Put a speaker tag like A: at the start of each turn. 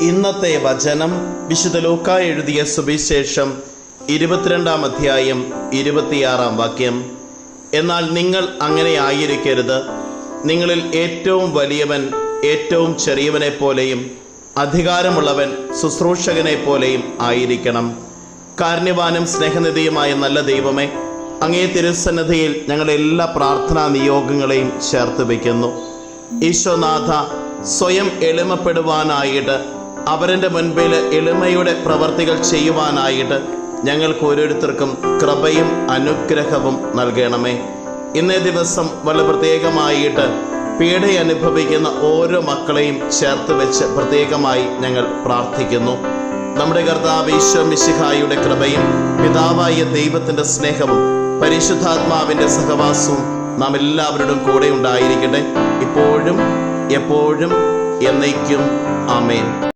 A: ഇന്നത്തെ വചനം വിശുദ്ധ ലൂക്ക എഴുതിയ സുവിശേഷം ഇരുപത്തിരണ്ടാം അധ്യായം ഇരുപത്തിയാറാം വാക്യം. എന്നാൽ നിങ്ങൾ അങ്ങനെ ആയിരിക്കരുത്. നിങ്ങളിൽ ഏറ്റവും വലിയവൻ ഏറ്റവും ചെറിയവനെ പോലെയും അധികാരമുള്ളവൻ ശുശ്രൂഷകനെ പോലെയും ആയിരിക്കണം. കാരുണ്യവാനും സ്നേഹനിധിയുമായ നല്ല ദൈവമേ അങ്ങേ തിരുസന്നിധിയിൽ ഞങ്ങളുടെ എല്ലാ പ്രാർത്ഥനാ നിയോഗങ്ങളെയും ചേർത്ത് വയ്ക്കുന്നു. ഈശോനാഥ സ്വയം എളിമപ്പെടുവാനായിട്ട് അവരുടെ മുൻപിൽ എളിമയുടെ പ്രവർത്തികൾ ചെയ്യുവാനായിട്ട് ഞങ്ങൾക്ക് ഓരോരുത്തർക്കും കൃപയും അനുഗ്രഹവും നൽകണമേ. ഇന്നേ ദിവസം വളരെ പ്രത്യേകമായിട്ട് പീഡ അനുഭവിക്കുന്ന ഓരോ മക്കളെയും ചേർത്ത് വെച്ച് പ്രത്യേകമായി ഞങ്ങൾ പ്രാർത്ഥിക്കുന്നു. നമ്മുടെ കർത്താവ് ഈശോ മിശിഹായുടെ കൃപയും പിതാവായ ദൈവത്തിന്റെ സ്നേഹവും പരിശുദ്ധാത്മാവിന്റെ സഹവാസവും നാം എല്ലാവരുടെയും കൂടെ ഉണ്ടായിരിക്കട്ടെ. ഇപ്പോഴും എപ്പോഴും എന്നേക്കും. ആമേൻ.